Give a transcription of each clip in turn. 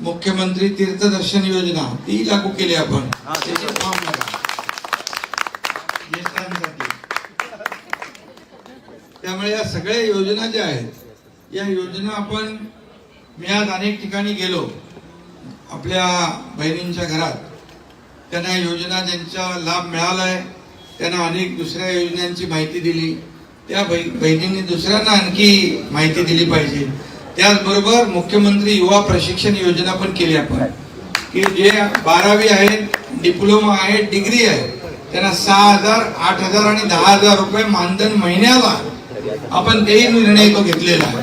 मुख्यमंत्री तीर्थदर्शन योजना ती लागू केली आपण. त्यामुळे या सगळ्या योजना ज्या आहेत या योजना आपण मी आज अनेक ठिकाणी गेलो. आपल्या बहिणींच्या घरात. त्यांना या योजना ज्यांचा लाभ मिळालाय त्यांना अनेक दुसऱ्या योजनांची माहिती दिली. त्या बहि- बहिणींनी दुसऱ्यांना आणखी माहिती दिली पाहिजे. त्याचबरोबर मुख्यमंत्री युवा प्रशिक्षण योजना पण केली आपण. की जे बारावी आहेत डिप्लोमा आहे डिग्री आहे त्यांना सहा हजार आठ हजार आणि दहा हजार रुपये मानधन महिन्याला आपण तेही निर्णय तो घेतलेला आहे.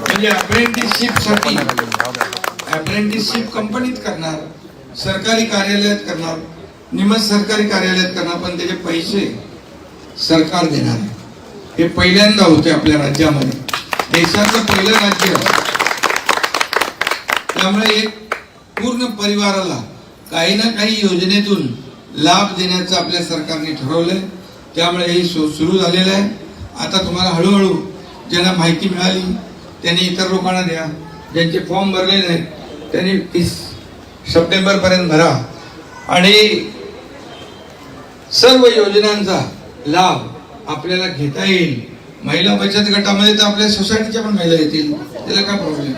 म्हणजे अप्रेंटिसशिपसाठी अप्रेंटिसशिप कंपनीत करणार सरकारी कार्यालयात करणार निमत सरकारी कार्यालयात करणार पण त्याचे पैसे सरकार देणार हे पहिल्यांदा होते आपल्या राज्यामध्ये. देशाचं पहिलं राज्य त्यामुळे एक पूर्ण परिवाराला काही ना काही योजनेतून लाभ देण्याचं आपल्या सरकारने ठरवलंय. त्यामुळे हे सु- सुरू झालेलं आहे. आता तुम्हाला हळूहळू ज्यांना माहिती मिळाली त्यांनी इतर लोकांना द्या. ज्यांचे फॉर्म भरले नाहीत त्यांनी तीस सप्टेंबरपर्यंत भरा. आणि सर्व योजनांचा लाभ आपल्याला घेता येईल. महिला बचत गटामध्ये तर आपल्या सोसायटीच्या पण महिला येतील. त्याला काय प्रॉब्लेम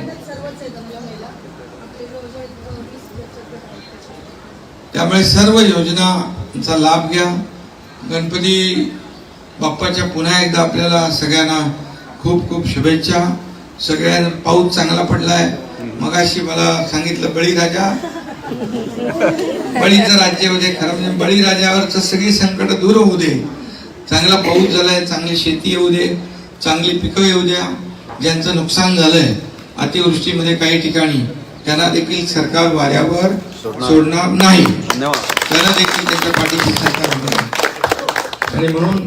त्यामुळे सर्व योजनांचा लाभ घ्या. गणपती बाप्पाच्या पुन्हा एकदा आपल्याला सगळ्यांना खूप खूप शुभेच्छा. सगळ्यांना पाऊस चांगला पडलाय. मगाशी मला सांगितलं बळीराजा. बळीचं राज्य होते खरं म्हणजे बळीराजावरच सगळी संकट दूर होऊ दे. चांगला पाऊस झालाय चांगली शेती येऊ दे चांगली पिकं येऊ द्या ज्यांचं नुकसान झालंय अतिवृष्टीमध्ये काही ठिकाणी त्यांना देखील सरकार वाऱ्यावर सोडणार. नाही. त्यांना देखील त्यांच्या पाठीशी सरकार. आणि म्हणून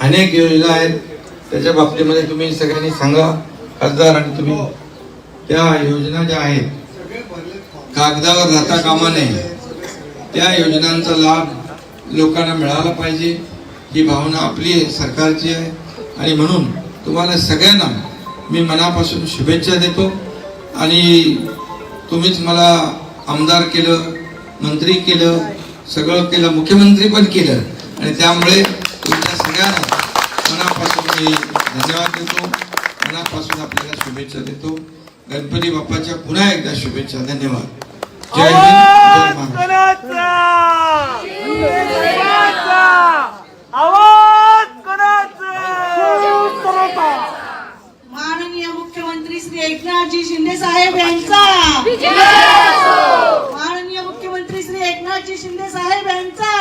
अनेक योजना आहेत त्याच्या बाबतीमध्ये तुम्ही सगळ्यांनी सांगा खासदार आणि तुम्ही. त्या योजना ज्या आहेत कागदावर राहता कामा नये. त्या योजनांचा लाभ लोकांना मिळाला पाहिजे. ही भावना आपली आहे सरकारची आहे. आणि म्हणून तुम्हाला सगळ्यांना मी मनापासून शुभेच्छा देतो. आणि तुम्हीच मला आमदार केलं मंत्री केलं सगळं केलं मुख्यमंत्री पण केलं. आणि त्यामुळे तुमच्या सगळ्यांना मनापासून मी धन्यवाद देतो. मनापासून आपल्याला शुभेच्छा देतो. गणपती बाप्पाच्या पुन्हा एकदा शुभेच्छा. धन्यवाद. जय हिंद. जय महाराष्ट्र आवाज कोणाचा माननीय मुख्यमंत्री श्री एकनाथजी शिंदे साहेब यांचा. माननीय मुख्यमंत्री श्री एकनाथजी शिंदे साहेब यांचा.